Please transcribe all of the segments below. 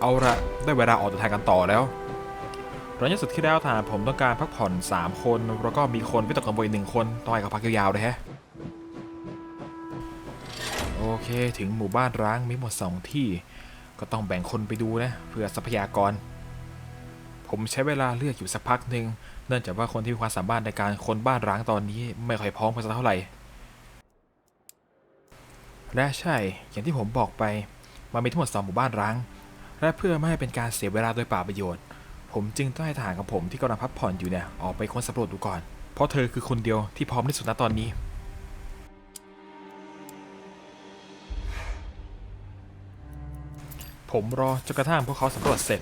เอาละได้เวลาออกเดินทางกันต่อแล้วหลังจากสุดที่แล้วทหารผมต้องการพักผ่อน 3 คน แล้วก็มีคนวิตกกังวลอีกหนึ่งคนต้องให้เขาพักยาวๆเลยฮะ โอเคถึงหมู่บ้านร้างมีหมด 2 ที่ ก็ต้องแบ่งคนไปดูนะเพื่อทรัพยากร ผมใช้เวลาเลือกอยู่สักพักหนึ่งเนื่องจากว่าคนที่มีความสามารถในการคนบ้านร้างตอนนี้ไม่ค่อยพร้อมกันสักเท่าไหร่ และใช่อย่างที่ผมบอกไปมันมีทั้งหมดสองหมู่บ้านร้าง และเพื่อไม่ให้เป็นการเสียเวลาโดยเปล่าประโยชน์ ผมจึงต้องให้ทหารของผมที่กำลังพักผ่อนอยู่เนี่ยออกไปค้นสำรวจดูก่อน เพราะเธอคือคนเดียวที่พร้อมที่สุดณตอนนี้ ผมรอจนกระทั่งพวกเขาสำรวจเสร็จ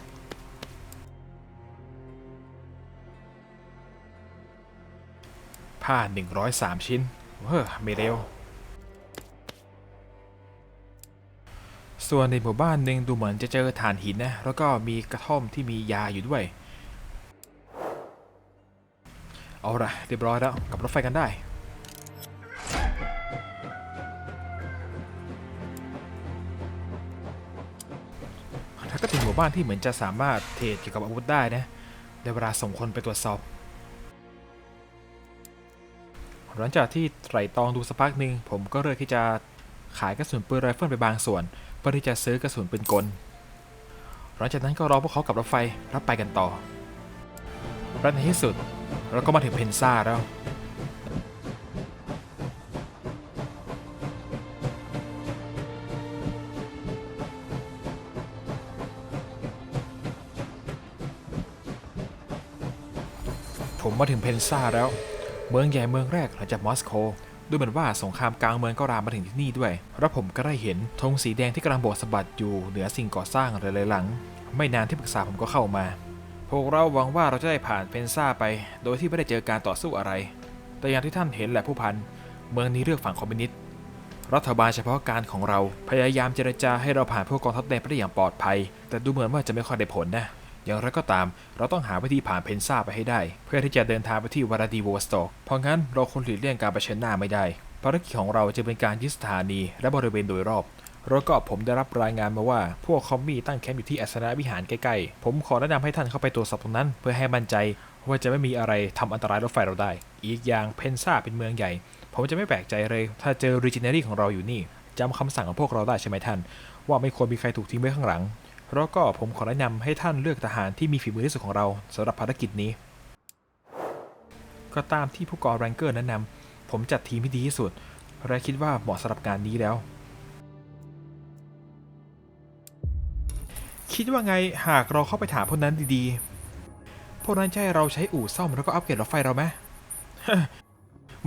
ผ้า103 ชิ้นเฮ้อไม่เร็ว ส่วนในหมู่บ้านหนึ่งดูเหมือนจะเจอถ่านหินนะ แล้วก็มีกระท่อมที่มียาอยู่ด้วย เอาละเรียบร้อยแล้วกลับรถไฟกันได้ ถ้าก็ถึงหมู่บ้านที่เหมือนจะสามารถเทรดเกี่ยวกับอาวุธได้นะได้เวลาส่งคนไปตรวจสอบ หลังจากที่ไตรตองดูสักพักหนึ่งผมก็เลือกที่จะขายกระสุนปืนไรเฟิลไปบางส่วน พื่อที่จะซื้อกระสุนปืนกล หลังจากนั้นก็รอพวกเขากลับรถไฟรับไปกันต่อและในที่สุดเราก็มาถึงเพนซ่าแล้ว ผมมาถึงเพนซ่าแล้ว เมืองใหญ่เมืองแรกหลังจากมอสโก ดูเหมือนว่าสงครามกลางเมืองก็รามมาถึงที่นี่ด้วยแล้วผมก็ได้เห็นธงสีแดงที่กำลังโบกสะบัดอยู่เหนือสิ่งก่อสร้างหลายๆหลัง ไม่นานที่ปรึกษาผมก็เข้ามา พวกเราหวังว่าเราจะได้ผ่านเพนซ่าไป โดยที่ไม่ได้เจอการต่อสู้อะไร แต่อย่างที่ท่านเห็นแหละผู้พัน เมืองนี้เลือกฝั่งคอมมิวนิสต์ รัฐบาลเฉพาะการของเราพยายามเจรจาให้เราผ่านพวกกองทัพแดงไปได้อย่างปลอดภัย แต่ดูเหมือนว่าจะไม่ค่อยได้ผลนะ อย่างไรก็ตาม เราต้องหาวิธีผ่านเพนซ่าไปให้ได้ เพื่อที่จะเดินทางไปที่วาราดีโวสโตกเพราะงั้นเราควรหลีกเลี่ยงการเผชิญหน้าไม่ได้ภารกิจของเราจะเป็นการยึดสถานีและบริเวณโดยรอบแล้วก็ผมได้รับรายงานมาว่า พวกคอมมี่ตั้งแคมป์อยู่ที่อัสนวิหารใกล้ๆ ผมขอแนะนำให้ท่านเข้าไปตรวจสอบตรงนั้น เพื่อให้มั่นใจว่าจะไม่มีอะไรทำอันตรายรถไฟเราได้ อีกอย่างเพนซ่าเป็นเมืองใหญ่ ผมจะไม่แปลกใจเลย ถ้าเจอรีจิเนอรี่ของเราอยู่นี่จำคำสั่งของพวกเราได้ใช่ไหมท่าน ว่าไม่ควรมีใครถูกทิ้งไว้ข้างหลัง แล้วก็ผมขอแนะนำให้ท่านเลือกทหารที่มีฝีมือที่สุดของเราสำหรับภารกิจนี้ ก็ตามที่ผู้กองแรงเกอร์แนะนำผมจัดทีมที่ดีที่สุดและคิดว่าเหมาะสำหรับงานนี้แล้ว คิดว่าไงหากเราเข้าไปถามพวกนั้นดีๆ พวกนั้นจะให้เราใช้อู่ซ่อมแล้วก็อัปเกรดรถไฟเราไหม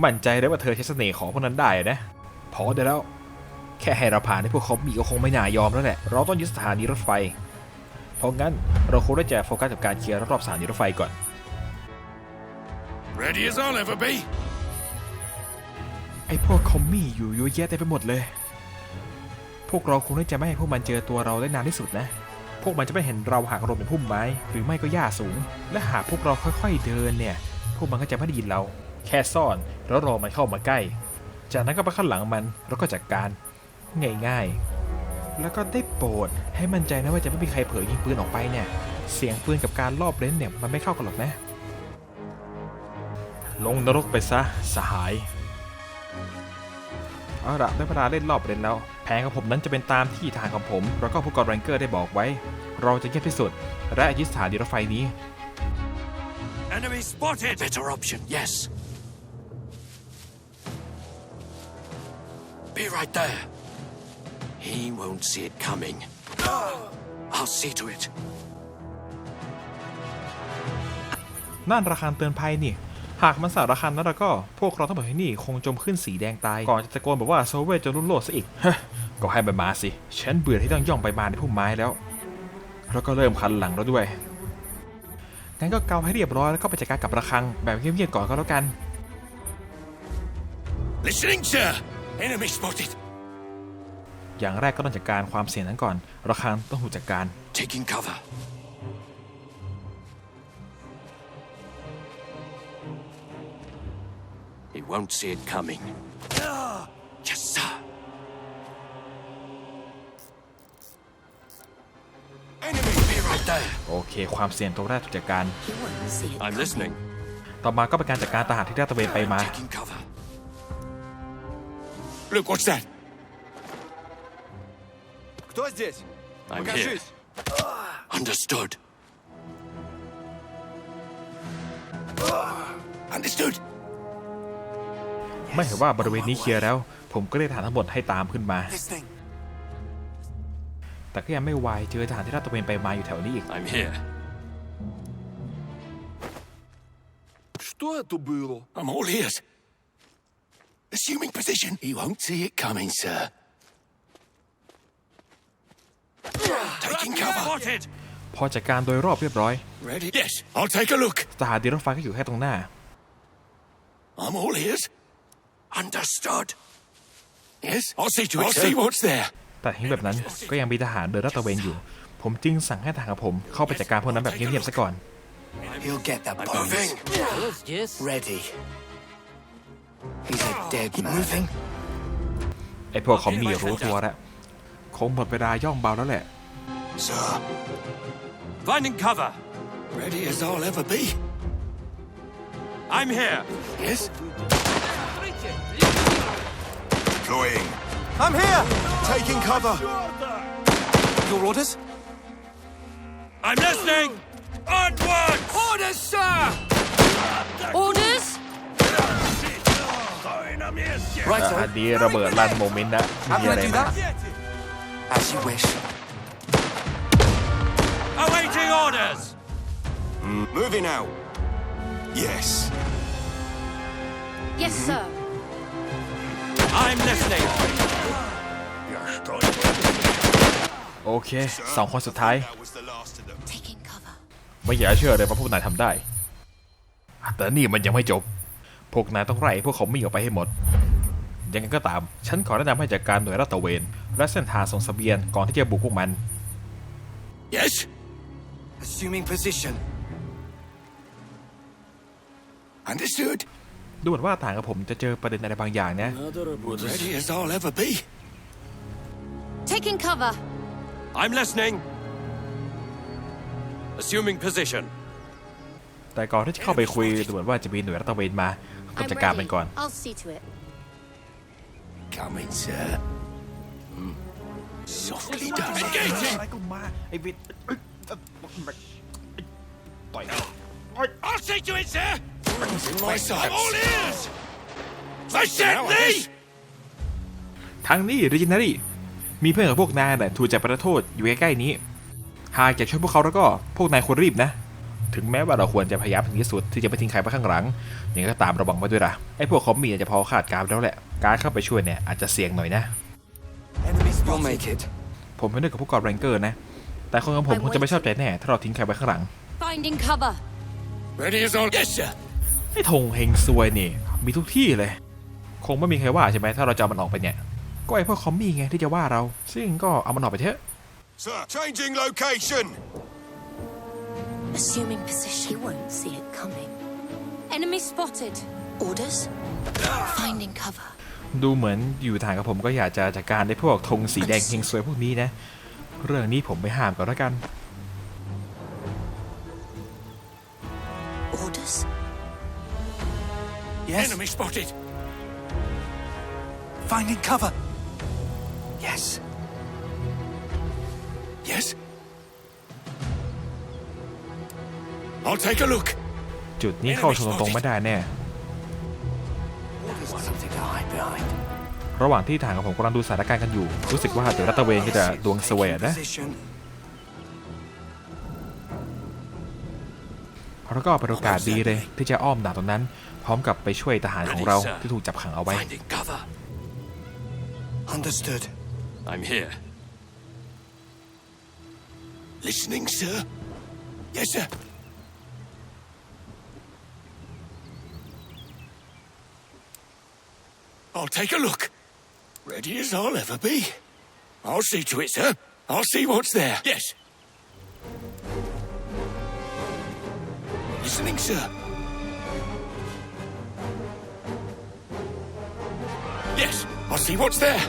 มั่นใจได้ว่าเธอใช้เสน่ห์ของพวกนั้นได้นะพอได้แล้ว แค่ให้เราผ่านให้พวกเขามีก็คงไม่น่ายอมแล้วแหละ เราต้องยึดสถานีรถไฟ เพราะงั้นเราคงได้จะโฟกัสกับการเคลียร์รอบๆสถานีรถไฟก่อน Ready as I'll ever be. ไอ้พวกคอมมี่อยู่เยอะแยะเต็มไปหมดเลย พวกเราคงได้จะไม่ให้พวกมันเจอตัวเราได้นานที่สุดนะ พวกมันจะไม่เห็นเราหากเราเป็นพุ่มไม้ หรือไม่ก็หญ้าสูง และหากพวกเราค่อยๆเดินเนี่ย พวกมันก็จะไม่ได้ยินเรา แค่ซ่อนแล้วรอมันเข้ามาใกล้ จากนั้นก็ไปข้างหลังมันแล้วก็จัดการ ง่ายๆ แล้วก็ได้โปรดให้มั่นใจนะว่าจะไม่มีใครเผลอยิงปืนออกไปเนี่ย เสียงปืนกับการรอบเลนเนี่ยมันไม่เข้ากันหรอกนะ ลงนรกไปซะสหาย เอาละได้เวลาเล่นรอบเล่นแล้ว แผนของผมนั้นจะเป็นตามที่ทางของผม แล้วก็ผู้กองแรงเกอร์ได้บอกไว้ เราจะเงียบที่สุด และยึดสถานีรถไฟนี้ Enemy spotted. Better option, yes. Be right there. He won't see it coming. I'll see to it. นั่นระฆังเตือนภัยนี่ หากมันสั่นระฆังนั้นแล้วก็ พวกเราทั้งหมดที่นี่คงจมขึ้นสีแดงตาย ก่อนจะตะโกนบอกว่าโซเวตจะรุ่นโลดซะอีกฮะก็ให้มันมาสิ ฉันเบื่อที่ต้องย่องไปมาในพุ่มไม้แล้ว แล้วก็เริ่มคันหลังแล้วด้วย งั้นก็เกาให้เรียบร้อยแล้วก็ไปจัดการกับระฆังแบบเงียบๆก่อนก็แล้วกัน Listening, sir. Enemy spotted. อย่างแรกก็ต้องจัดการความเสี่ยงนั้นก่อน ระฆังต้องถูกจัดการ Taking cover. He won't see it coming. Yes, sir. Enemy there. โอเค ความเสี่ยงตัวแรกถูกจัดการ He won't see it I'm coming. listening. ต่อมาก็เป็นการจัดการทหารที่ลาดตระเวนไปมา Taking cover. Look, what's that? Кто здесь? I'm here. Покажись. Understood. Understood. ไม่เห็นว่าบริเวณนี้เคลียร์แล้ว ผมก็ได้ทหารทั้งหมดให้ตามขึ้นมา This thing. แต่ก็ยังไม่วายเจอทหารที่ลาดตระเวนไปมาอยู่แถวนี้อีก I'm here. Что это было? I'm all ears. Assuming position. He won't see it coming, sir. Taking cover. Spotted. พอจัดการโดยรอบเรียบร้อย Ready? Yes. I'll take a look. ทหารดีรถไฟก็อยู่แค่ตรงหน้า I'm all ears. Understood. Yes. I'll see to it. I'll see what's there. แต่เห็นแบบนั้นก็ยังมีทหารเดินลาดตระเวนอยู่ ผมจึงสั่งให้ทหารของผมเข้าไปจัดการพวกนั้นแบบเงียบๆซะก่อน He'll get the I'm bonus. moving. Ready. He's a dead man. Moving. ไอ้พวกเขามีรู้ตัวแล้วคงหมดเวลาย่องเบาแล้วแหละ Sir. Finding cover. Ready as I'll ever be. I'm here. Yes. Deploying. I'm here! Taking cover. Your orders? I'm listening. Onward. Orders, sir! Orders? Right, อั sir. นนี้ระเบิดลั่นโมเมนต์นะมี How อะ can ไร I do ไหม that? As you wish. Awaiting orders. Moving out. Yes. Yes, sir. I'm listening. โอเคสองคนสุดท้าย That was the last of them. Taking cover. ไม่อยากเชื่อเลยว่าพวกนายทำได้ แต่นี่มันยังไม่จบ พวกนายต้องไล่พวกเขาไม่ออกไปให้หมด ยังไงก็ตาม ฉันขอแนะนำให้จัดการหน่วยลาดตระเวน และเส้นทางส่งเสบียงก่อนที่จะบุกพวกมัน Yes. Assuming position. Understood. ดูเหมือนว่าทหารกับผมจะเจอประเด็นอะไรบางอย่างนะ Ready as I'll ever be. Taking cover. I'm listening. Assuming position. แต่ก่อนที่จะเข้าไปคุยดูเหมือนว่าจะมีหน่วยลาดตระเวนมาต้อง I'm จัดการมัน ready. ก่อน I'll see to it. Coming, sir. Softly done. Engaging. ไอ้ วิท I'll see to it, sir. In my sights. I'm all ears. I said thee. ทางนี้ริจินารีมีเพื่อนกับพวกนายน่ะถูกจับประโทษอยู่ใกล้ๆนี้ หากอยากช่วยพวกเขาแล้วก็พวกนายควรรีบนะ ถึงแม้ว่าเราควรจะพยายามถึงที่สุดที่จะไม่ทิ้งใครไว้ข้างหลังยังไงก็ตามระวังไว้ด้วยล่ะไอ้พวกเขามีอาจจะพอคาดการณ์แล้วแหละ การเข้าไปช่วยเนี่ยอาจจะเสี่ยงหน่อยนะ Enemy You'll spotted. make it. ผมเห็นด้วยกับพวกกอดแรงเกอร์นะ แต่คนของผมคงจะไม่ชอบใจแน่ ถ้าเราทิ้งใครไว้ข้างหลัง Finding cover. Ready as I'll. Yes, sir. ไอ้ธงเฮงซวยนี่ มีทุกที่เลย คงไม่มีใครว่าใช่ไหมถ้าเราจะเอามันออกไปเนี่ย ก็ไอ้พวกคอมมี่ไงที่จะว่าเรา ซึ่งก็เอามันออกไปเถอะ Sir. Changing location. Assuming position. He won't see it coming. Enemy spotted. Orders? Finding cover. ดูเหมือนอยู่ทางกับผมก็อยากจะจัดการในพวกธงสีแดงเฮงซวยพวกนี้นะ เรื่องนี้ผมไม่ห้ามก่อนแล้วกัน Orders? Yes. Enemy spotted. Finding cover. Yes. Yes. I'll take a look. จุดนี้เข้าชนตรงๆไม่ได้แน่ ระหว่างที่ทหารกับผมกำลังดูสถานการณ์กันอยู่ รู้สึกว่าเดี๋ยวรัตตระเวนก็จะดวงสวยนะ Position. แล้วก็เป็นโอกาสดีเลยที่จะอ้อมด่านตรงนั้น พร้อมกับไปช่วยทหารของเราที่ถูกจับขังเอาไว้ Finding cover. Understood. I'm here. Listening, sir. Yes, sir. I'll take a look. Ready as I'll ever be. I'll see to it, sir. I'll see what's there. Yes. Listening, sir. Yes, I'll see what's there.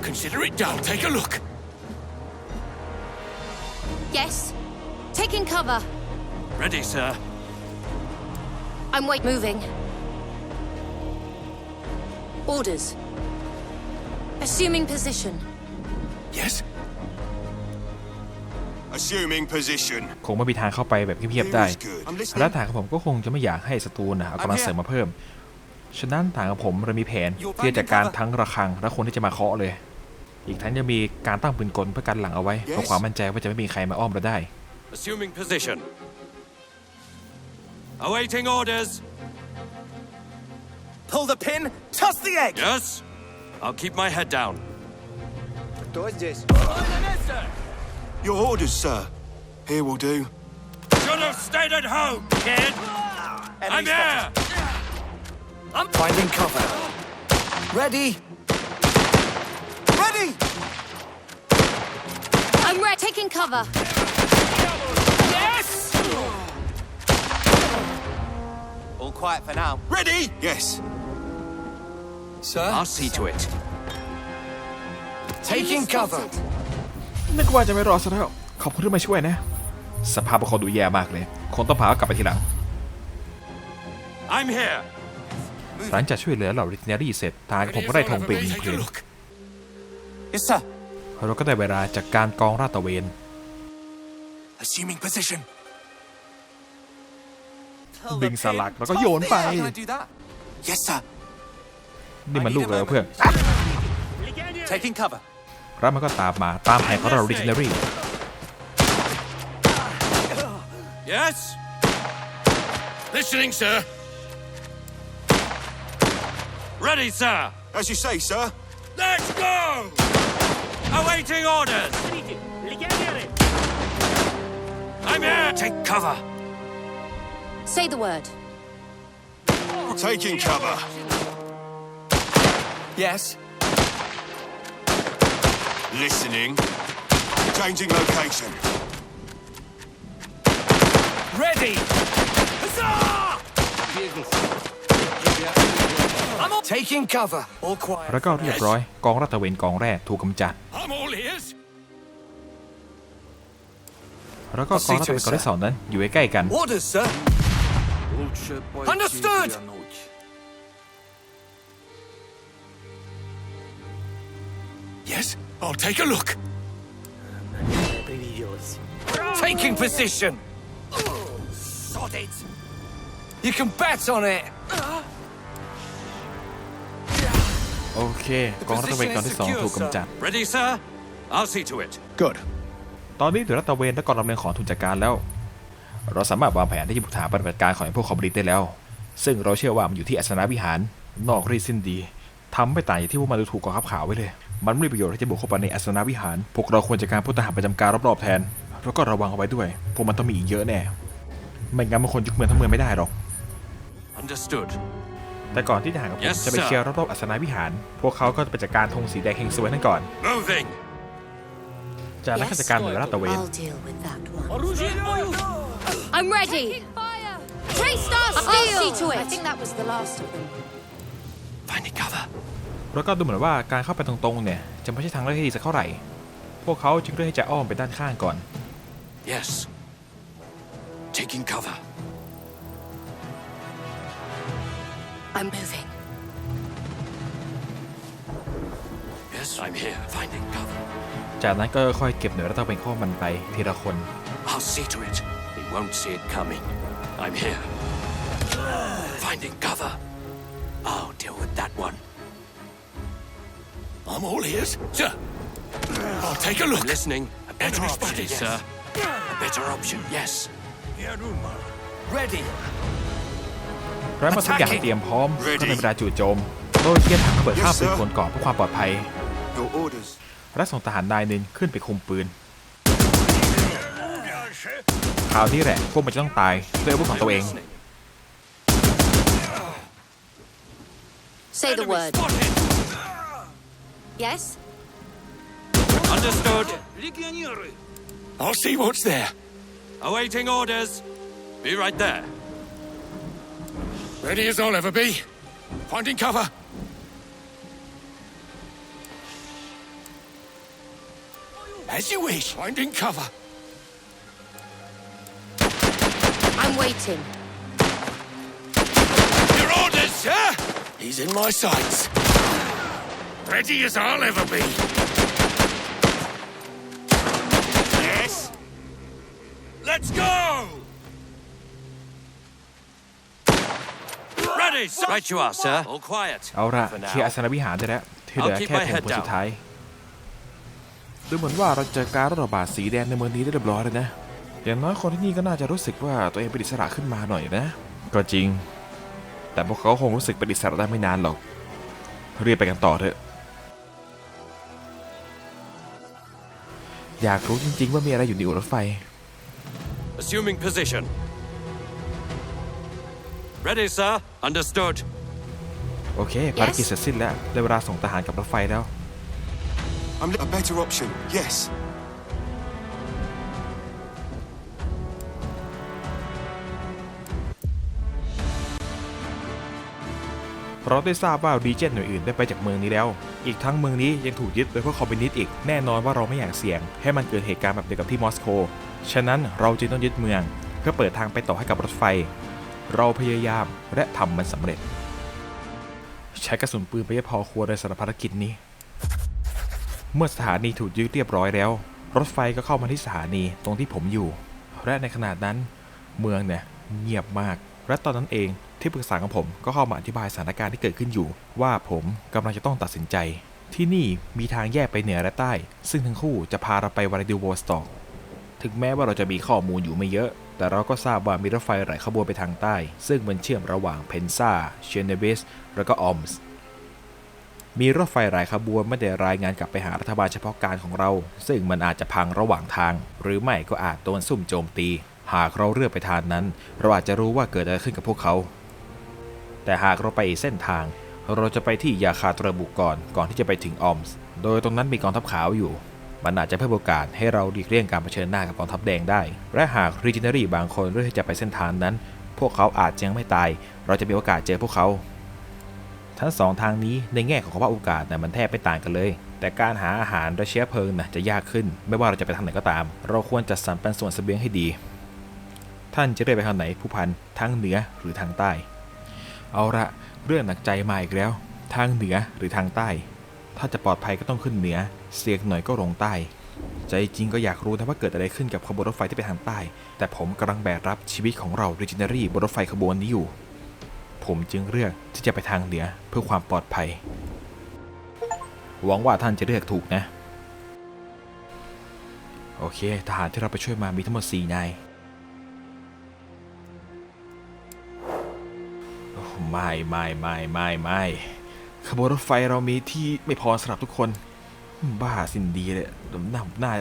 Consider it done. Take a look. Yes. Taking cover. Ready, sir. I'm wait moving. Orders. Assuming position. Yes? Assuming position. คงไม่มีทางเข้าไปแบบเงียบๆได้ Here is good. I'm และ listening. ฐานของผมก็คงจะไม่อยากให้ศัตรูนะเอากำลังเสริมมาเพิ่ม ฉะนั้นฐานของผมเรามีแผนที่จะจัดการทั้งระฆัง และคนที่จะมาเคาะเลย อีกทั้งยังมีการตั้งปืนกลเพื่อกันหลังเอาไว้เพื่อความมั่นใจว่าจะไม่มีใครมาอ้อมเราได้ Assuming position. Awaiting orders. Pull the pin, toss the egg. Yes? I'll keep my head down. Your orders, sir. Here will do. Should have stayed at home, kid. I'm here. I'm finding cover. Ready. Ready! I'm ready. Taking cover. Yes! All quiet for now. Ready? Yes. Sir. I'll see to it. Taking cover. Spotted. นึกว่าจะไม่รอดซะแล้วขอบคุณที่มาช่วยนะ สภาพพวกเขาดูแย่มากเลย คงต้องพาเขากลับไปทีหลัง I'm here. หลังจากช่วยเหลือเหล่าริทเนรี่เสร็จทางผมก็ได้ธงปืนยิง Take คื a น look. Yes, sir. เราก็ได้เวลาจากการกองราดตระเวน Assuming position. ดึงสลักแล้วก็โยนไป Can I do that? Yes, sir. นี่มันลูกเลยเพื่อน Taking cover. แล้วมันก็ตามมาตามแผนของเราริทเนรี่ Yes? Listening, sir. Ready, sir. As you say, sir. Let's go! Awaiting orders. I'm here. Take cover. Say the word. Taking cover. Yes. Listening. Changing location. Ready. I'm on. Taking cover. All quiet. แล้วก็เรียบร้อยกองราดตระเวนกองแรกถูกกำจัด I'm all ears. แล้วก็กองราดตระเวนกองที่สองนั้นอยู่ใกล้ๆกัน Orders, sir. Understood. I'll take a look. Taking position. Sod it. You can bet on it. โอเค กองราดตระเวนกองที่สองถูกกำจัด Ready, sir? I'll see to it. Good. ตอนนี้เหลือรัตระเวนและกองลำเลียงของถูกจัดการแล้ว เราสามารถวางแผนที่จะบุกฐานปฏิบัติการของไอ้พวกคอมมิวนิสต์ได้แล้ว ซึ่งเราเชื่อว่ามันอยู่ที่อัศนาวิหาร นอกรีดสิ้นดีทำไม่ต่างจากที่พวกมันดูถูกกองทัพขาวไว้เลย มันไม่มีประโยชน์ที่จะบุกเข้าไปในอัศนาวิหาร พวกเราควรจัดการพวกทหารประจำการรอบๆแทน แล้วก็ระวังเอาไว้ด้วย พวกมันต้องมีอีกเยอะแน่ ไม่งั้นมันคนยึดเมืองทั้งเมืองไม่ได้หรอก Understood. แต่ก่อนที่ทหารกับผม Yes, จะไป sir. เคลียร์รอบๆอัศนาวิหาร พวกเขาก็จะไปจัดการธงสีแดงเฮงซวยนั่นก่อน Moving. จากนั้นก็จัดการเหนือลาดตระเวน I'll deal with that one. I'm ready. Trace Star Steel. I'll see to it. I think that was the last of them. Finding cover. แล้วก็ดูเหมือนว่าการเข้าไปตรงๆเนี่ยจะไม่ใช่ทางเลือกที่ดีสักเท่าไหร่ พวกเขาจึงเลือกที่จะอ้อมไปด้านข้างก่อน Yes. Taking cover. I'm moving. Yes, I'm here. Finding cover. จากนั้นก็ค่อยเก็บเหนือและตะเป็นข้อมันไปทีละคน I'll see to it. They won't see it coming. I'm here. Finding cover. I'll deal with that one. I'm all ears. Sir. I'll take a look. Listening. A better Enemy option, spotted, yes. sir. A better option, yes. Ready. แล้วเมื่อทุกอย่างเตรียมพร้อมก็ในเวลาจู่โจม โดยเทียนถังระเบิดข้ามปืนกลก่อนเพื่อความปลอดภัย Your orders. และส่งทหารนายหนึ่งขึ้นไปคุมปืนคราวนี้แหละพวกมันจะต้องตายด้วยอาวุธของตัวเอง Listening. Say the Enemy word. spotted. Yes? Understood. I'll see what's there. Awaiting orders. Be right there. Ready as I'll ever be. Finding cover. As you wish. Finding cover. I'm waiting. Your orders, sir? He's in my sights. Ready as I'll ever be. Yes? Let's go! Ready, sir. Right you are, sir. All quiet. เอาละ For เคลียร์อา now. สนวิหารได้แล้วที่เหลือ I'll keep แค่ my แทง head คนสุด down. ท้ายดูเหมือนว่าเราเจอการระบาดสีแดงในเมืองนี้ได้เรียบร้อยแล้วนะอย่างน้อยคนที่นี่ก็น่าจะรู้สึกว่าตัวเองเป็นอิสระขึ้นมาหน่อยนะ ก็จริง แต่พวกเขาคงรู้สึกเป็นอิสระได้ไม่นานหรอกเรียกไปกันต่อเถอะ อยากรู้จริง ๆ ว่ามีอะไรอยู่ในอู่รถไฟ Assuming position. Ready, sir. Understood. โอเค ภารกิจเสร็จสิ้นแล้วได้เวลาส่งทหารกลับรถไฟแล้ว I'm a better option. Yes. เราได้ทราบว่ารีเจนหน่วยอื่นได้ไปจากเมืองนี้แล้ว อีกทั้งเมืองนี้ยังถูกยึดโดยพวกคอมมิวนิสต์อีกแน่นอนว่าเราไม่อยากเสี่ยง ให้มันเกิดเหตุการณ์แบบเดียวกับที่มอสโก ฉะนั้นเราจึงต้องยึดเมือง เพื่อเปิดทางไปต่อให้กับรถไฟ เราพยายามและทำมันสำเร็จ ใช้กระสุนปืนไปให้พอครัวในสำหรับภารกิจนี้ เมื่อสถานีถูกยึดเรียบร้อยแล้ว รถไฟก็เข้ามาที่สถานีตรงที่ผมอยู่ และในขณะนั้น เมืองเนี่ยเงียบมาก และตอนนั้นเอง ที่ปรึกษาของผมก็เข้ามาอธิบายสถานการณ์ที่เกิดขึ้นอยู่ ว่าผมกำลังจะต้องตัดสินใจ ที่นี่มีทางแยกไปเหนือและใต้ ซึ่งทั้งคู่จะพาเราไปวาริดิวอสตอกถึงแม้ว่าเราจะมีข้อมูลอยู่ไม่เยอะ แต่เราก็ทราบว่ามีรถไฟหลายขบวนไปทางใต้ ซึ่งมันเชื่อมระหว่างเพนซาเชเนเบสและก็ออมส์มีรถไฟหลายขบวนไม่ได้รายงานกลับไปหารัฐบาลเฉพาะการของเรา ซึ่งมันอาจจะพังระหว่างทาง หรือไม่ก็อาจโดนซุ่มโจมตี หากเราเลือกไปทางนั้น เราอาจจะรู้ว่าเกิดอะไรขึ้นกับพวกเขา แต่หากเราไปอีกเส้นทาง เราจะไปที่ยาคาตระบุก่อนก่อนที่จะไปถึงออมส์โดยตรงนั้นมีกองทัพขาวอยู่ มันอาจจะเพิ่มโอกาสให้เราหลีกเลี่ยงการเผชิญหน้ากับกองทัพแดงได้ และหากรีจินารีบางคนเลือกที่จะไปเส้นทางนั้น พวกเขาอาจยังไม่ตาย เราจะมีโอกาสเจอพวกเขา ทั้งสองทางนี้ในแง่ของสภาพโอกาสนะมันแทบไม่ต่างกันเลย แต่การหาอาหารและเชื้อเพลิงนะจะยากขึ้น ไม่ว่าเราจะไปทางไหนก็ตาม เราควรจัดสรรปันส่วนเสบียงให้ดี ท่านจะได้ไปทางไหนผู้พันทางเหนือหรือทางใต้ เอาละเรื่องหนักใจมาอีกแล้ว ทางเหนือหรือทางใต้ ถ้าจะปลอดภัยก็ต้องขึ้นเหนือ เสียงหน่อยก็ลงใต้ ใจจริงก็อยากรู้นะว่าเกิดอะไรขึ้นกับขบวนรถไฟที่ไปทางใต้ แต่ผมกำลังแบกรับชีวิตของเราดิจินารี่บนรถไฟขบวนนี้อยู่ ผมจึงเลือกที่จะไปทางเหนือเพื่อความปลอดภัย หวังว่าท่านจะเลือกถูกนะ โอเค ทหารที่เราไปช่วยมามีทั้งหมด4นาย ไม่ไม่ไม่ไม่ไม่ขบวนรถไฟเรามีที่ไม่พอสำหรับทุกคน บ้าสินดีเลยผมน่าผมน่า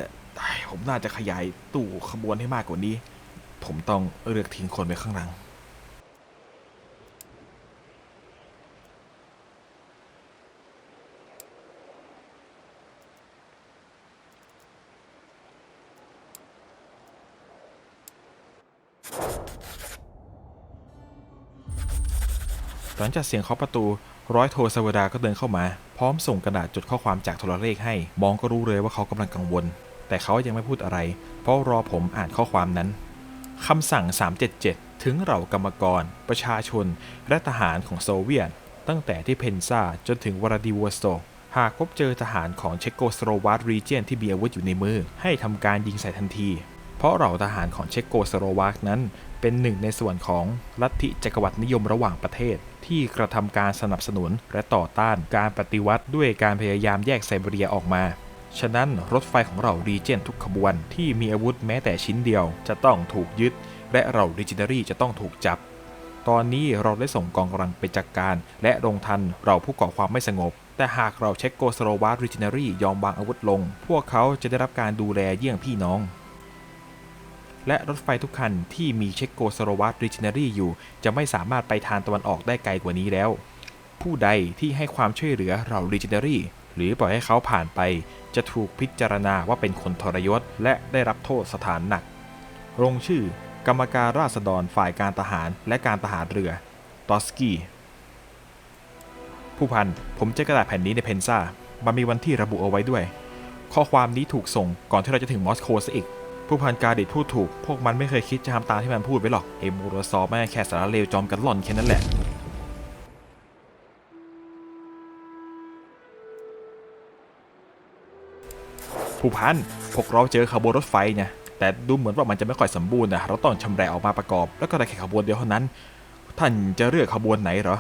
ผมน่าจะขยายตู้ขบวนให้มากกว่านี้ ผมต้องเลือกทิ้งคนไปข้างหลัง จากเสียงเคาะประตู ร้อยโทสวดาก็เดินเข้ามา พร้อมส่งกระดาษจดข้อความจากโทรเลขให้ มองก็รู้เลยว่าเขากำลังกังวล แต่เขายังไม่พูดอะไร เพราะรอผมอ่านข้อความนั้นคำสั่ง 377 ถึงเหล่ากรรมกร ประชาชน และทหารของโซเวียต ตั้งแต่ที่เพนซาจนถึงวลาดิวอสโตหากพบเจอทหารของเชโกสโลวาครีเจียนที่มีอาวุธอยู่ในมือ ให้ทำการยิงใส่ทันที เพราะเหล่าทหารของเชโกสโลวาคนั้น เป็นหนึ่งในส่วนของลัทธิจักรวรรดินิยมระหว่างประเทศ ที่กระทำการสนับสนุนและต่อต้านการปฏิวัติด้วยการพยายามแยกไซบีเรียออกมา ฉะนั้นรถไฟของเรารีเจนทุกขบวนที่มีอาวุธแม้แต่ชิ้นเดียว จะต้องถูกยึด และเราดิจินารีจะต้องถูกจับ ตอนนี้เราได้ส่งกองกำลังไปจัดกการ และลงทันเราผู้ก่อความไม่สงบแต่หากเราเช็คโกสโลวาริจินารียอมวางอาวุธลง พวกเขาจะได้รับการดูแลเยี่ยงพี่น้อง และรถไฟทุกคันที่มีเช็กโกสโลวาริจินารีอยู่ จะไม่สามารถไปทางตะวันออกได้ไกลกว่านี้แล้ว ผู้ใดที่ให้ความช่วยเหลือเราริจินารีหรือปล่อยให้เขาผ่านไป จะถูกพิจารณาว่าเป็นคนทรยศ และได้รับโทษสถานหนักลงชื่อกรรมการราษฎรฝ่ายการทหารและการทหารเรือตอสกี้ผู้พัน ผมจอกระดาษแผ่นนี้ในเพนซ่า มันมีวันที่ระบุเอาไว้ด้วย ข้อความนี้ถูกส่งก่อนที่เราจะถึงมอสโกซะอีก ผู้พันกาดิดพูดถูก พวกมันไม่เคยคิดจะทำตามที่มันพูดไว้หรอกไอมูรซอแม่แค่สารเลวจอมกันหล่อนแค่นั้นแหละผู้พันพวกเราเจอขบวนรถไฟเนี่ยแต่ดูเหมือนว่ามันจะไม่ค่อยสมบูรณ์นะเราต้องชำแหละออกมาประกอบ แล้วก็ได้แค่ขบวนเดียวเท่านั้น ท่านจะเลือกขบวนไหนเหรอ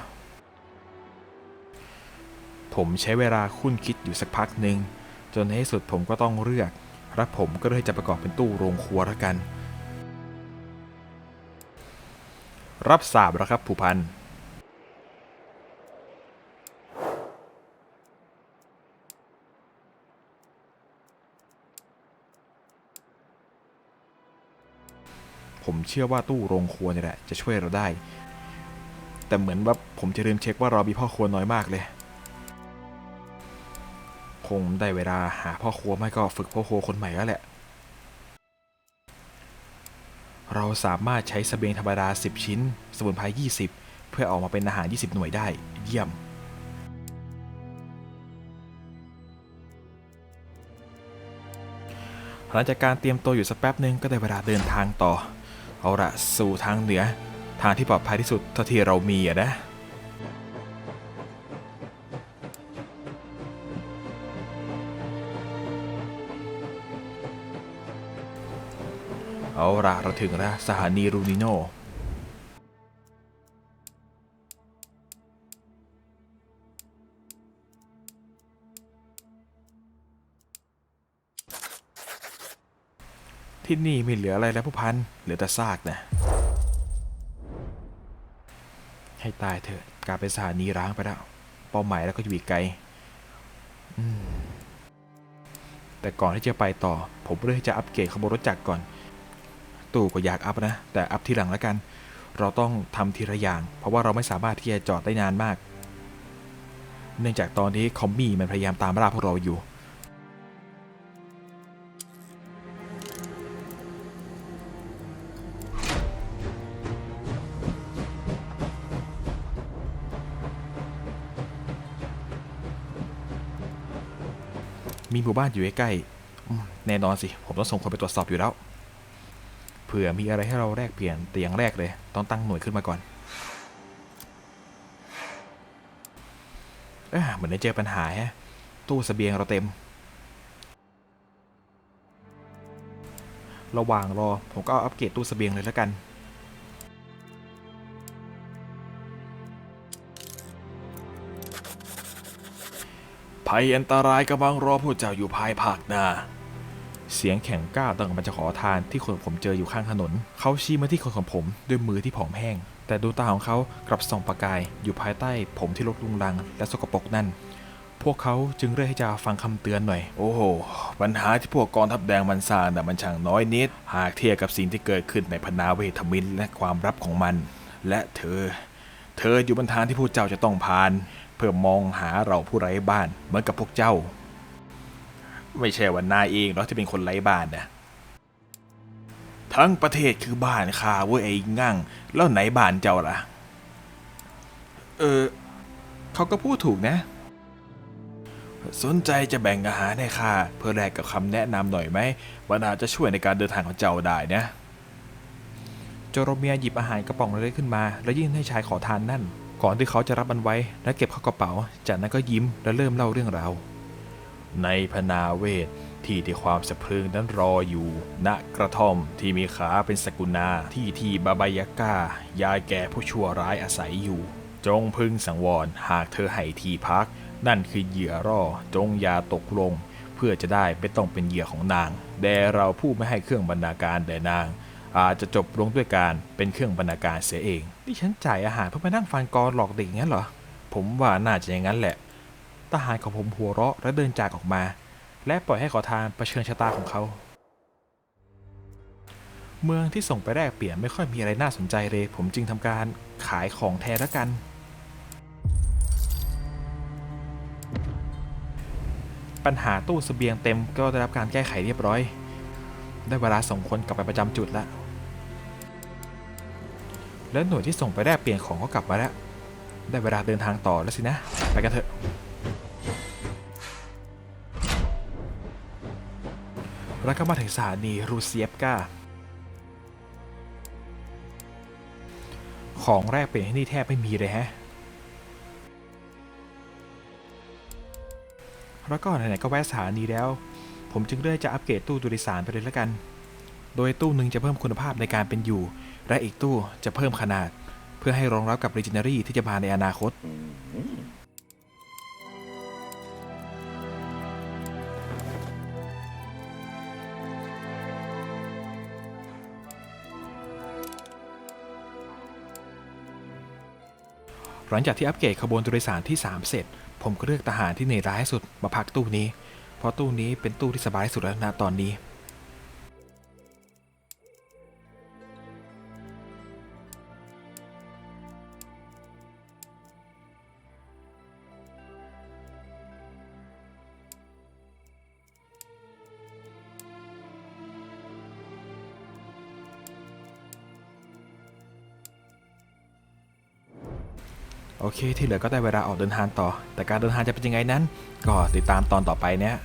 ผมใช้เวลาคุ้นคิดอยู่สักพักหนึ่งจนในที่สุดผมก็ต้องเลือก และผมก็เลยจะประกอบเป็นตู้โรงครัวแล้วกัน รับทราบแล้วครับผู้พันผมเชื่อว่าตู้โรงครัวนี่แหละจะช่วยเราได้ แต่เหมือนว่าผมจะลืมเช็คว่าเรามีพ่อครัวน้อยมากเลย คงได้เวลาหาพ่อครัวไม่ก็ฝึกพ่อครัวคนใหม่แล้วแหละ เราสามารถใช้สเสบียงธรรมดา 10 ชิ้น สมุนไพร20 เพื่อออกมาเป็นอาหาร 20 หน่วยได้ เยี่ยมหลังจากการเตรียมตัวอยู่สักแป๊บหนึ่งก็ได้เวลาเดินทางต่อ เอาละสู่ทางเหนือ ทางที่ปลอดภัยที่สุดเท่าที่เรามีอะนะ เอาละเราถึงแล้วสถานีรูนิโนที่นี่ไม่เหลืออะไรแล้วผู้พัน เหลือแต่ซากนะ ให้ตายเถอะ กายเป็นสถานีร้างไปแล้ว เป้าหมายแล้วก็อยู่อีกไกล แต่ก่อนที่จะไปต่อ ผมเลือกจะอัปเกรดขบวนรถจักรก่อน ตู่ก็อยากอัพนะ แต่อัพทีหลังแล้วกัน เราต้องทำทีละอย่าง เพราะว่าเราไม่สามารถที่จะจอดได้นานมาก เนื่องจากตอนนี้คอมมี่มันพยายามตามล่าพวกเราอยู่ มีหมู่บ้านอยู่ใกล้ๆแน่นอนสิ ผมต้องส่งคนไปตรวจสอบอยู่แล้ว เผื่อมีอะไรให้เราแลกเปลี่ยนแต่อย่างแรกเลย ต้องตั้งหน่วยขึ้นมาก่อนเอ๊ะเหมือนได้เจอปัญหาฮะตู้เสบียงเราเต็ม ระหว่างรอผมก็อัปเกรดตู้เสบียงเลยแล้วกันภัยอันตรายกำลังรอผู้เจ้าอยู่ภายภาคหน้า เสียงแข็งก้าวดังออกมาจากขอทานที่คนผมเจออยู่ข้างถนน เขาชี้มาที่คนของผมด้วยมือที่ผอมแห้ง แต่ดวงตาของเขากลับส่องประกายอยู่ภายใต้ผมที่รกรุงรัง และสกปรกนั่น พวกเขาจึงเลือกที่จะฟังคำเตือนหน่อย โอ้โห ปัญหาที่พวกกองทัพแดงมันสร้างน่ะมันช่างน้อยนิด หากเทียบกับสิ่งที่เกิดขึ้นในพนาเวทมินและความลับของมัน และเธอ เธออยู่บนทางที่ผู้เจ้าจะต้องผ่าน เพื่อมองหาเราผู้ไร้บ้านเหมือนกับพวกเจ้า ไม่ใช่ว่านายเองหรอกที่เป็นคนไร้บ้านนะทั้งประเทศคือบ้านข้าเว้ยไอ้งั่ง แล้วไหนบ้านเจ้าล่ะ เออเขาก็พูดถูกนะ สนใจจะแบ่งอาหารให้ข้าเพื่อแลกกับคำแนะนำหน่อยไหมว่าน่าจะช่วยในการเดินทางของเจ้าได้นะโจโรเมียหยิบอาหารกระป๋องเล็กๆขึ้นมา แล้วยื่นให้ชายขอทานนั่น ก่อนที่เขาจะรับมันไว้และเก็บเข้ากระเป๋า จากนั้นก็ยิ้มและเริ่มเล่าเรื่องราว ในพนาเวทที่ที่ความสะพรึงนั้นรออยู่ ณกระท่อมที่มีขาเป็นสกุณาที่ที่บาบายาก้ายายแก่ผู้ชั่วร้ายอาศัยอยู่ จงพึงสังวรหากเธอให้ที่พัก นั่นคือเหยื่อร่อจงอย่าตกลง เพื่อจะได้ไม่ต้องเป็นเหยื่อของนาง แด่เราผู้ไม่ให้เครื่องบรรณาการแด่นาง อาจจะจบลงด้วยการเป็นเครื่องบรรณาการเสียเองนี่ฉันจ่ายอาหารเพื่อมานั่งฟังกรหลอกเด็กงั้นเหรอผมว่าน่าจะอย่างนั้นแหละ ทหารของผมหัวเราะและเดินจากออกมา และปล่อยให้ขอทานเผชิญชะตาของเขา เมืองที่ส่งไปแลกเปลี่ยนไม่ค่อยมีอะไรน่าสนใจเลย ผมจึงทำการขายของแทนแล้วกัน ปัญหาตู้เสบียงเต็มก็ได้รับการแก้ไขเรียบร้อย ได้เวลาส่งคนกลับไปประจำจุดแล้วและหน่วยที่ส่งไปแลกเปลี่ยนของก็กลับมาแล้ว ได้เวลาเดินทางต่อแล้วสินะ ไปกันเถอะ แล้วก็มาถึงสถานีรูเซียฟกาของแรกเป็นที่นี่แทบไม่มีเลยฮะ แล้วก็ไหนๆก็แวะสถานีแล้ว ผมจึงเลือกจะอัปเกรดตู้โดยสารไปเลยละกัน โดยตู้หนึ่งจะเพิ่มคุณภาพในการเป็นอยู่ และอีกตู้จะเพิ่มขนาด เพื่อให้รองรับกับ Legendary ที่จะมาในอนาคต หลังจากที่อัปเกรดขบวนโดยสารที่ 3 เสร็จ ผมก็เลือกทหารที่เหนื่อยร้ายที่สุดมาพักตู้นี้ เพราะตู้นี้เป็นตู้ที่สบายที่สุดแล้วนะตอนนี้ เคที่เหลือก็ได้เวลาออกเดินทางต่อ แต่การเดินทางจะเป็นยังไงนั้น ก็ติดตามตอนต่อไปเนี่ย